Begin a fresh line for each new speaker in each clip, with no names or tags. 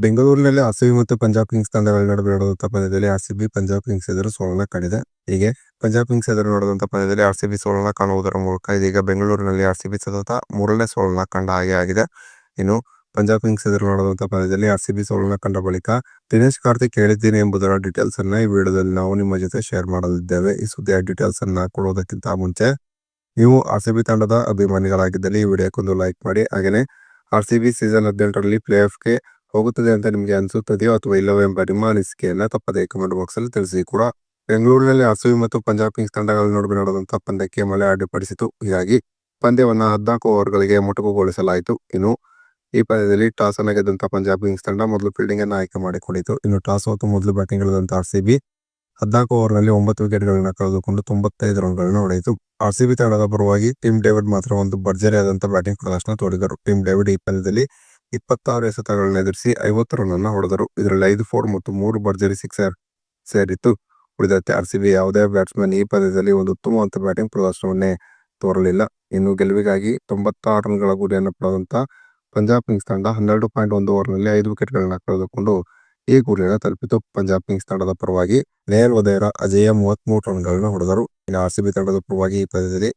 ಬೆಂಗಳೂರಿನಲ್ಲಿ ಆರ್‌ಸಿಬಿ ಮತ್ತು ಪಂಜಾಬ್ ಕಿಂಗ್ಸ್ ತಂಡಗಳ ನಡುವೆ ನಡೆದಂತಹ ಪಂದ್ಯದಲ್ಲಿ ಆರ್‌ಸಿಬಿ ಪಂಜಾಬ್ ಕಿಂಗ್ಸ್ ಎದುರು ಸೋಲನ್ನ ಕಂಡಿದೆ. ಹೀಗೆ ಪಂಜಾಬ್ ಕಿಂಗ್ಸ್ ಎದುರು ನಡೆದಂತಹ ಪಂದ್ಯದಲ್ಲಿ ಆರ್‌ಸಿಬಿ ಸೋಲನ್ನ ಕಾಣುವುದರ ಮೂಲಕ ಇದೀಗ ಬೆಂಗಳೂರಿನಲ್ಲಿ ಆರ್‌ಸಿಬಿ ಸತತ ಮೂರನೇ ಸೋಲನ್ನ ಕಂಡ ಹಾಗೆ ಆಗಿದೆ. ಇನ್ನು ಪಂಜಾಬ್ ಕಿಂಗ್ಸ್ ಎದುರು ನಡೆದಂತಹ ಪಂದ್ಯದಲ್ಲಿ ಆರ್‌ಸಿಬಿ ಸೋಲನ್ನ ಕಂಡ ಬಳಿಕ ದಿನೇಶ್ ಕಾರ್ತಿಕ್ ಹೇಳಿದ್ದೀನಿ ಎಂಬುದರ ಡೀಟೇಲ್ಸ್ ಅನ್ನ ಈ ವಿಡಿಯೋದಲ್ಲಿ ನಾವು ನಿಮ್ಮ ಜೊತೆ ಶೇರ್ ಮಾಡಲಿದ್ದೇವೆ. ಈ ಸುದ್ದಿಯ ಡೀಟೇಲ್ಸ್ ಅನ್ನ ಕೊಡುವುದಕ್ಕಿಂತ ಮುಂಚೆ ನೀವು ಆರ್‌ಸಿಬಿ ತಂಡದ ಅಭಿಮಾನಿಗಳಾಗಿದ್ದಲ್ಲಿ ಈ ವಿಡಿಯೋಕ್ಕೊಂದು ಲೈಕ್ ಮಾಡಿ. ಹಾಗೇನೆ ಆರ್‌ಸಿಬಿ ಸೀಸನ್ ಹದಿನೆಂಟರಲ್ಲಿ ಪ್ಲೇ ಆಫ್ಗೆ ಹೋಗುತ್ತದೆ ಅಂತ ನಿಮಗೆ ಅನಿಸುತ್ತದೆಯೋ ಅಥವಾ ಇಲ್ಲವೋ ಎಂಬ ನಿಮ್ಮ ಅನಿಸಿಕೆಯನ್ನು ತಪ್ಪದೇ ಕಮೆಂಟ್ ಬಾಕ್ಸ್ ಅಲ್ಲಿ ತಿಳಿಸಿ ಕೂಡ. ಬೆಂಗಳೂರಿನಲ್ಲಿ ಅಸುವಿ ಮತ್ತು ಪಂಜಾಬ್ ಕಿಂಗ್ಸ್ ತಂಡಗಳ ನಡುವೆ ನಡೆದಂತಹ ಪಂದ್ಯಕ್ಕೆ ಮಳೆ ಅಡ್ಡಿಪಡಿಸಿತು ಹೀಗಾಗಿ ಪಂದ್ಯವನ್ನು ಹದಿನಾಲ್ಕು ಓವರ್ಗಳಿಗೆ ಮೊಟಕುಗೊಳಿಸಲಾಯಿತು. ಇನ್ನು ಈ ಪಂದ್ಯದಲ್ಲಿ ಟಾಸ್ ಅನ್ನು ಗೆದ್ದಂತಹ ಪಂಜಾಬ್ ಕಿಂಗ್ಸ್ ತಂಡ ಮೊದಲು ಫೀಲ್ಡಿಂಗ್ ಅನ್ನು ಆಯ್ಕೆ ಮಾಡಿಕೊಂಡಿತು ಇನ್ನು ಟಾಸ್ ಹೊತ್ತು ಮೊದಲು ಬ್ಯಾಟಿಂಗ್ ಇಳಿದಂತ ಆರ್‌ಸಿಬಿ ಹದಿನಾಲ್ಕು ಓವರ್ನಲ್ಲಿ ಒಂಬತ್ತು ವಿಕೆಟ್ಗಳನ್ನು ಕಳೆದುಕೊಂಡು ತೊಂಬತ್ತೈದು ರನ್ಗಳನ್ನು ಹೊಡೆಯಿತು. ಆರ್ ಆರ್‌ಸಿಬಿ ತಂಡದ ಪರವಾಗಿ ಟೀಮ್ ಡೇವಿಡ್ ಮಾತ್ರ ಒಂದು ಭರ್ಜರಿಯಾದಂತಹ ಬ್ಯಾಟಿಂಗ್ ಪ್ರದರ್ಶನ ತೋರಿದರು. ಟೀಮ್ ಡೇವಿಡ್ ಈ ಪಂದ್ಯದಲ್ಲಿ ಇಪ್ಪತ್ತಾರು ಎಸೆತಗಳನ್ನ ಎದುರಿಸಿ ಐವತ್ತು ರನ್ ಹೊಡೆದರು. ಇದರಲ್ಲಿ ಐದು ಫೋರ್ ಮತ್ತು ಮೂರು ಭರ್ಜರಿ ಸಿಕ್ಸರ್ ಸೇರಿತ್ತು. ಉಳಿದಂತೆ ಬಿ ಯಾವುದೇ ಬ್ಯಾಟ್ಸ್ಮನ್ ಈ ಪಂದ್ಯದಲ್ಲಿ ಒಂದು ಉತ್ತಮವಂತ ಬ್ಯಾಟಿಂಗ್ ಪ್ರದರ್ಶನವನ್ನೇ ತೋರಲಿಲ್ಲ. ಇನ್ನು ಗೆಲುವಿಗಾಗಿ ತೊಂಬತ್ತಾರು ರನ್ಗಳ ಗುರಿಯನ್ನು ಪಡೆದಂತ ಪಂಜಾಬ್ ಕಿಂಗ್ಸ್ ತಂಡ ಹನ್ನೆರಡು ಪಾಯಿಂಟ್ ಒಂದು ಓವರ್ನಲ್ಲಿ ಐದು ವಿಕೆಟ್ಗಳನ್ನು ಕಳೆದುಕೊಂಡು ಈ ಗುರಿಯನ್ನು ತಲುಪಿತು. ಪಂಜಾಬ್ ಕಿಂಗ್ಸ್ ತಂಡದ ಪರವಾಗಿ ನೇರ್ ವದೇರ ಅಜೇಯ ಮೂವತ್ಮೂರು ರನ್ಗಳನ್ನು ಹೊಡೆದರು. ಇನ್ನು ಆರ್‌ಸಿಬಿ ತಂಡದ ಪರವಾಗಿ ಈ ಪಂದ್ಯದಲ್ಲಿ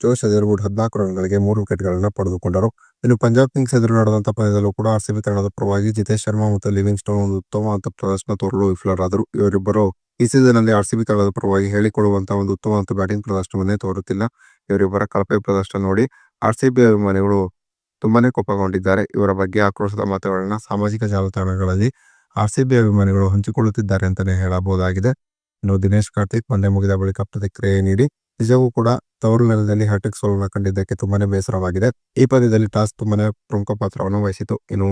ಜೋಶ್ ಅಜರ್ವುಡ್ ಹದಿನಾಲ್ಕು ರನ್ಗಳಿಗೆ ಮೂರು ವಿಕೆಟ್ಗಳನ್ನು ಪಡೆದುಕೊಂಡರು. ಇನ್ನು ಪಂಜಾಬ್ ಕಿಂಗ್ಸ್ ಎದುರು ನಡೆದಂತಹ ಪಂದ್ಯದಲ್ಲೂ ಕೂಡ ಆರ್‌ಸಿಬಿ ತಂಡದ ಪರವಾಗಿ ಜಿತೇಶ್ ಶರ್ಮಾ ಮತ್ತು ಲಿವಿಂಗ್ ಸ್ಟೋನ್ ಒಂದು ಉತ್ತಮವಾದ ಪ್ರದರ್ಶನ ತೋರಲು ವಿಫಲರಾದರು. ಇವರಿಬ್ಬರು ಈ ಸೀಸನ್ ಅಲ್ಲಿ ಆರ್‌ಸಿಬಿ ತಂಡದ ಪರವಾಗಿ ಹೇಳಿಕೊಳ್ಳುವಂತಹ ಒಂದು ಉತ್ತಮವಾದ ಬ್ಯಾಟಿಂಗ್ ಪ್ರದರ್ಶನವನ್ನೇ ತೋರುತ್ತಿಲ್ಲ. ಇವರಿಬ್ಬರ ಕಳಪೆ ಪ್ರದರ್ಶನ ನೋಡಿ ಆರ್‌ಸಿಬಿ ಅಭಿಮಾನಿಗಳು ತುಂಬಾನೇ ಕೋಪಗೊಂಡಿದ್ದಾರೆ. ಇವರ ಬಗ್ಗೆ ಆಕ್ರೋಶದ ಮಾತುಗಳನ್ನ ಸಾಮಾಜಿಕ ಜಾಲತಾಣಗಳಲ್ಲಿ ಆರ್‌ಸಿಬಿ ಅಭಿಮಾನಿಗಳು ಹಂಚಿಕೊಳ್ಳುತ್ತಿದ್ದಾರೆ ಅಂತಾನೆ ಹೇಳಬಹುದಾಗಿದೆ. ಇನ್ನು ದಿನೇಶ್ ಕಾರ್ತಿಕ್, ಪಂದ್ಯ ಮುಗಿದ ಬಳಿಕ ಪ್ರತಿಕ್ರಿಯೆ ನೀಡಿ ನಿಜವೂ ಕೂಡ ತವರು ನೆಲದಲ್ಲಿ ಹ್ಯಾಟ್ರಿಕ್ ಸೋಲನ್ನು ಕಂಡಿದ್ದಕ್ಕೆ ತುಂಬಾನೇ ಬೇಸರವಾಗಿದೆ. ಈ ಪಂದ್ಯದಲ್ಲಿ ಟಾಸ್ ತುಂಬಾನೇ ಪ್ರಮುಖ ಪಾತ್ರವನ್ನು ವಹಿಸಿತು ಇನ್ನು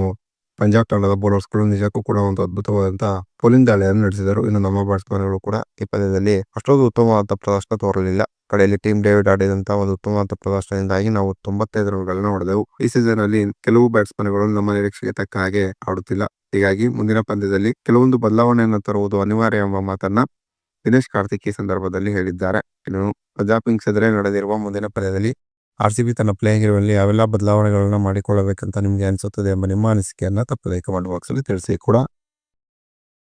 ಪಂಜಾಬ್ ತಂಡದ ಬೌಲರ್ಸ್ಗಳು ನಿಜಕ್ಕೂ ಕೂಡ ಒಂದು ಅದ್ಭುತವಾದಂತಹ ಪೋಲಿಂಗ್ ದಾಳಿಯನ್ನು ನಡೆಸಿದರು. ಇನ್ನು ನಮ್ಮ ಬ್ಯಾಟ್ಸ್ಮನ್ಗಳು ಕೂಡ ಈ ಪಂದ್ಯದಲ್ಲಿ ಅಷ್ಟೊಂದು ಉತ್ತಮವಾದ ಪ್ರದರ್ಶನ ತೋರಲಿಲ್ಲ. ಕಡೆಯಲ್ಲಿ ಟೀಮ್ ಡೇವಿಡ್ ಆಡಿದಂತಹ ಒಂದು ಉತ್ತಮವಾದ ಪ್ರದರ್ಶನದಿಂದಾಗಿ ನಾವು ತೊಂಬತ್ತೈದು ರನ್ಗಳನ್ನು ಹೊಡೆದೆವು. ಈ ಸೀಸನ್ ಅಲ್ಲಿ ಕೆಲವು ಬ್ಯಾಟ್ಸ್ಮನ್ಗಳು ನಮ್ಮ ನಿರೀಕ್ಷೆಗೆ ತಕ್ಕ ಹಾಗೆ ಆಡುತ್ತಿಲ್ಲ. ಹೀಗಾಗಿ ಮುಂದಿನ ಪಂದ್ಯದಲ್ಲಿ ಕೆಲವೊಂದು ಬದಲಾವಣೆಯನ್ನು ತರುವುದು ಅನಿವಾರ್ಯ ಎಂಬ ಮಾತನ್ನ ದಿನೇಶ್ ಕಾರ್ತಿಕ್ ಈ ಸಂದರ್ಭದಲ್ಲಿ ಹೇಳಿದ್ದಾರೆ. ಇನ್ನು ಪಂಜಾಬ್ ಕಿಂಗ್ಸ್ ಎದುರೇ ನಡೆದಿರುವ ಮುಂದಿನ ಪಂದ್ಯದಲ್ಲಿ ಬಿ ತನ್ನ ಪ್ಲೇಯಿಂಗ್ ಇರುವಲ್ಲಿ ಯಾವೆಲ್ಲ ಬದಲಾವಣೆಗಳನ್ನು ಮಾಡಿಕೊಳ್ಳಬೇಕಂತ ನಿಮಗೆ ಅನಿಸುತ್ತದೆ ಎಂಬ ನಿಮ್ಮ ಅನಿಸಿಕೆಯನ್ನು ತಪ್ಪದೇ ಕಮೆಂಟ್ ಬಾಕ್ಸ್ ಅಲ್ಲಿ ತಿಳಿಸಿ ಕೂಡ